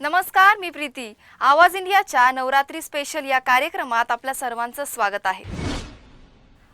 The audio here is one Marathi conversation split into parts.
नमस्कार मी प्रीती. आवाज इंडियाच्या नवरात्री स्पेशल या कार्यक्रमात आपल्या सर्वांचं स्वागत आहे.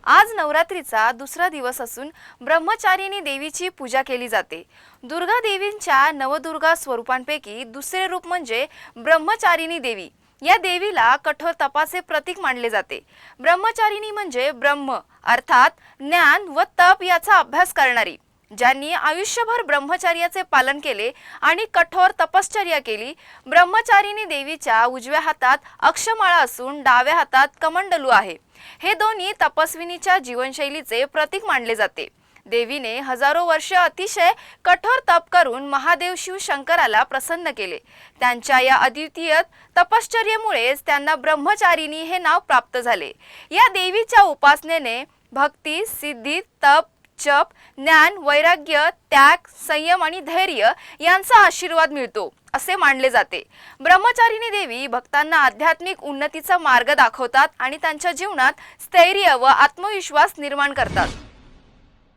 आज नवरात्रीचा दुसरा दिवस असून ब्रह्मचारिणी देवीची पूजा केली जाते. दुर्गा देवींच्या नवदुर्गा स्वरूपांपैकी दुसरे रूप म्हणजे ब्रह्मचारिणी देवी. या देवीला कठोर तपाचे प्रतीक मानले जाते. ब्रह्मचारिणी म्हणजे ब्रह्म अर्थात ज्ञान व तप याचा अभ्यास करणारी. ज्यांनी आयुष्यभर ब्रह्मचार्याचे पालन केले आणि कठोर तपश्चर्या केली ब्रह्मचारिणी देवीच्या उजव्या हातात अक्षमाळा असून डाव्या हातात कमंडलू आहे. हे दोन्ही तपस्विनीच्या जीवनशैलीचे प्रतीक मानले जाते. देवीने हजारो वर्ष अतिशय कठोर तप करून महादेव शिव शंकराला प्रसन्न केले. त्यांच्या या अद्वितीय तपश्चर्येमुळेच त्यांना ब्रह्मचारिणी हे नाव प्राप्त झाले. या देवीच्या उपासनेने भक्ती सिद्धी तप जप ज्ञान वैराग्य त्याग संयम आणि धैर्य यांचा आशीर्वाद मिळतो असे मानले जाते. ब्रह्मचारिणी देवी भक्तांना आध्यात्मिक उन्नतीचा मार्ग दाखवतात आणि त्यांच्या जीवनात स्थैर्य व आत्मविश्वास निर्माण करतात.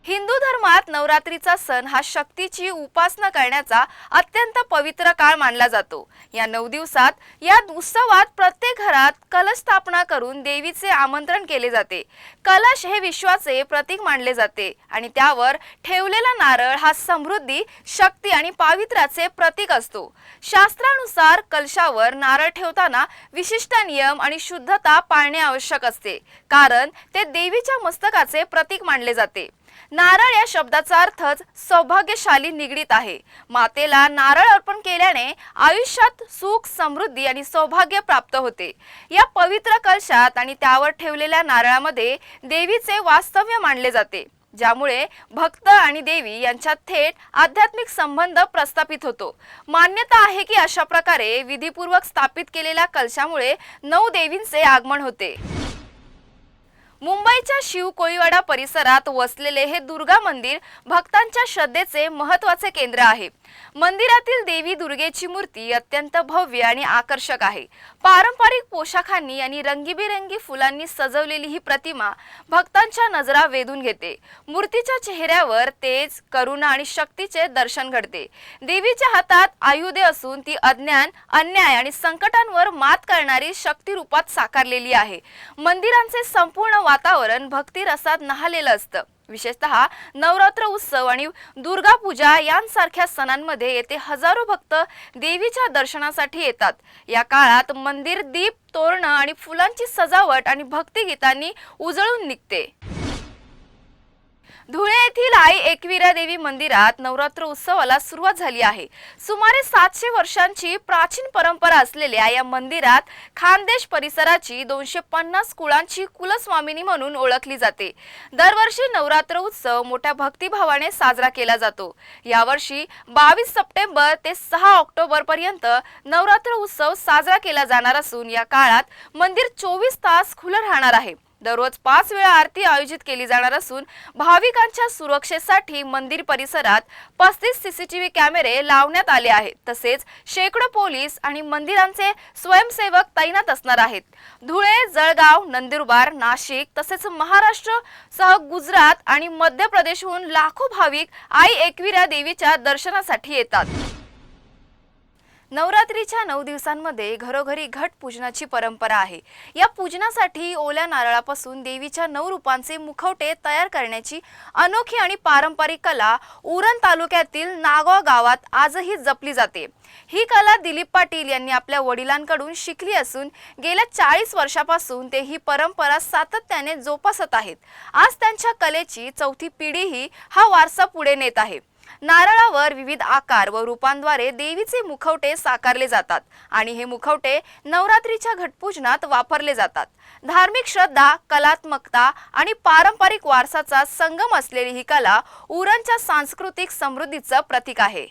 हिंदू धर्मात नवरात्रीचा सण हा शक्तीची उपासना करण्याचा अत्यंत पवित्र काळ मानला जातो. या नऊ दिवसात या उत्सवात प्रत्येक घरात कलश स्थापना करून देवीचे आमंत्रण केले जाते. कलश हे विश्वाचे प्रतीक मानले जाते आणि त्यावर ठेवलेला नारळ हा समृद्धी शक्ती आणि पावित्र्याचे प्रतीक असतो. शास्त्रानुसार कलशावर नारळ ठेवताना विशिष्ट नियम आणि शुद्धता पाळणे आवश्यक असते. कारण ते देवीच्या मस्तकाचे प्रतीक मानले जाते. नारळ या शब्दाचा अर्थच सौभाग्यशाली निगडीत आहे. मातेला नारळ अर्पण केल्याने आयुष्यात सुख समृद्धी आणि सौभाग्य प्राप्त होते. या पवित्र कलशात आणि त्यावर ठेवलेल्या नारळामध्ये देवीचे वास्तव्य मानले जाते. ज्यामुळे भक्त आणि देवी यांच्यात थेट आध्यात्मिक संबंध प्रस्थापित होतो. मान्यता आहे की अशा प्रकारे विधीपूर्वक स्थापित केलेल्या कलशामुळे नऊ देवींचे आगमन होते. मुंबईच्या शिव कोळीवाडा परिसरात वसलेले हे दुर्गा मंदिर भक्तांच्या श्रद्धेचे महत्त्वाचे केंद्र आहे. मंदिरातील देवी दुर्गेची मूर्ती अत्यंत भव्य आणि आकर्षक आहे. पारंपरिक पोशाखांनी आणि रंगीबेरंगी फुलांनी सजवलेली ही प्रतिमा भक्तांच्या नजरा वेधून घेते. मूर्तीच्या चेहऱ्यावर तेज करुणा आणि शक्तीचे दर्शन घडते. देवीच्या हातात आयुधे असून ती अज्ञान अन्याय आणि संकटांवर मात करणारी शक्ती रूपात साकारलेली आहे. मंदिरांचे संपूर्ण वातावरण भक्ती रसात नहालेलं असतं. विशेषतः नवरात्र उत्सव आणि दुर्गा पूजा यांसारख्या सणांमध्ये येथे हजारो भक्त देवीच्या दर्शनासाठी येतात. या काळात मंदिर दीप तोरणं आणि फुलांची सजावट आणि भक्तिगीतांनी उजळून निघते. धुळे येथील आई एकविरा देवी मंदिरात नवरात्र उत्सवाला सुरुवात झाली आहे. सुमारे सातशे वर्षांची प्राचीन परंपरा असलेल्या या मंदिरात खानदेश परिसराची दोनशे पन्नास कुळांची कुलस्वामिनी म्हणून ओळखली जाते. दरवर्षी नवरात्र उत्सव मोठ्या भक्तिभावाने साजरा केला जातो. यावर्षी बावीस सप्टेंबर ते सहा ऑक्टोबर पर्यंत नवरात्र उत्सव साजरा केला जाणार असून या काळात मंदिर चोवीस तास खुलं राहणार आहे. दररोज पाच वेळा आरती आयोजित केली जाणार असून भाविकांच्या सुरक्षेसाठी मंदिर परिसरात पस्तीस सीसीटीव्ही कॅमेरे लावण्यात आले आहेत. तसेच शेकडो पोलीस आणि मंदिरांचे स्वयंसेवक तैनात असणार आहेत. धुळे जळगाव नंदुरबार नाशिक तसेच महाराष्ट्र सह गुजरात आणि मध्य प्रदेशहून लाखो भाविक आई एकविरा देवीच्या दर्शनासाठी येतात. नवरात्रीच्या नऊ दिवसांमध्ये घरोघरी घट पूजनाची परंपरा आहे. या पूजनासाठी ओल्या नारळापासून देवीच्या नऊ रूपांचे मुखवटे तयार करण्याची अनोखी आणि पारंपरिक कला उरण तालुक्यातील नागाव गावात आजही जपली जाते. ही कला दिलीप पाटील यांनी आपल्या वडिलांकडून शिकली असून गेल्या चाळीस वर्षापासून ते ही परंपरा सातत्याने जोपासत आहेत. आज त्यांच्या कलेची चौथी पिढीही हा वारसा पुढे नेत आहे. नारळावर विविध आकार व रूपांद्वारे देवीचे मुखवटे साकारले जातात आणि हे मुखवटे नवरात्रीच्या घटपूजनात वापरले जातात. धार्मिक श्रद्धा कलात्मकता आणि पारंपरिक वारसाचा संगम असलेली ही कला उरणच्या सांस्कृतिक समृद्धीचं प्रतीक आहे.